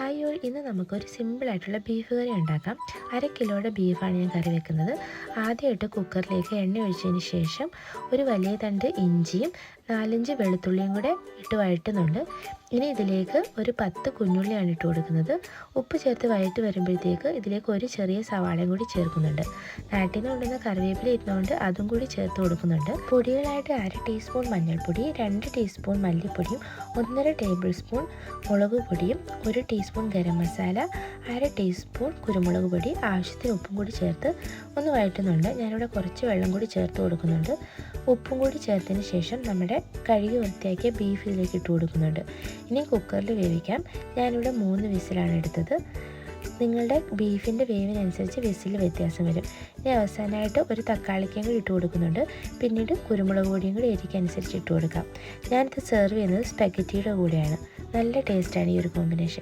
Hi ഇന്ന് നമുക്കൊരു സിമ്പിളായിട്ടുള്ള ബീഫ് കറി ഉണ്ടാക്കാം. അര കിലോയുടെ ബീഫാണ് ഞാൻ കറി വെക്കുന്നത്. ആദ്യമായിട്ട് കുക്കറിലേക്ക് എണ്ണ ഒഴിച്ചതിന് ശേഷം ഒരു വലിയ തണ്ട് ഇഞ്ചിയും നാലഞ്ച് വെളുത്തുള്ളിയും കൂടെ ഇട്ട് വഴറ്റുന്നുണ്ട്. ഇനി ഇതിലേക്ക് ഒരു പത്ത് കുഞ്ഞുള്ളിയാണ് ഇട്ട് കൊടുക്കുന്നത്. ഉപ്പ് ചേർത്ത് വഴറ്റി വരുമ്പോഴത്തേക്ക് ഇതിലേക്ക് ഒരു ചെറിയ സവാളയും കൂടി ചേർക്കുന്നുണ്ട്. നാട്ടിൽ കൊണ്ടുവന്ന കറിവേപ്പില ഇരുന്നുകൊണ്ട് അതും കൂടി ചേർത്ത് കൊടുക്കുന്നുണ്ട്. പൊടികളായിട്ട് അര ടീസ്പൂൺ മഞ്ഞൾപ്പൊടി രണ്ട് ടീസ്പൂൺ മല്ലിപ്പൊടിയും ഒന്നര ടേബിൾ സ്പൂൺ മുളക് പൊടിയും ഒരു ടീസ്പൂൺ ഗരം മസാല അര ടീസ്പൂൺ കുരുമുളക് പൊടി ആവശ്യത്തിന് ഉപ്പും കൂടി ചേർത്ത് ഒന്ന് വഴറ്റുന്നുണ്ട്. ഞാനിവിടെ കുറച്ച് വെള്ളം കൂടി ചേർത്ത് കൊടുക്കുന്നുണ്ട്. ഉപ്പും കൂടി ചേർത്തതിന് ശേഷം നമ്മുടെ കഴുകി വൃത്തിയാക്കിയ ബീഫ് ഇട്ട് കൊടുക്കുന്നുണ്ട്. ഇനി കുക്കറിൽ വേവിക്കാം. ഞാനിവിടെ മൂന്ന് വിസിലാണ് എടുത്തത്. നിങ്ങളുടെ ബീഫിന്റെ വേവിനനുസരിച്ച് വിസിൽ വ്യത്യാസം വരും. ഇനി അവസാനമായിട്ട് ഒരു തക്കാളിക്കും കൂടി ഇട്ട് കൊടുക്കുന്നുണ്ട്. പിന്നീട് കുരുമുളക് പൊടിയും കൂടി എരിക്കനുസരിച്ച് ഇട്ട് കൊടുക്കാം. ഞാനിത് സെർവ് ചെയ്യുന്നത് സ്പെഗറ്റിയുടെ കൂടെയാണ്. നല്ല ടേസ്റ്റാണ് ഈ ഒരു കോമ്പിനേഷൻ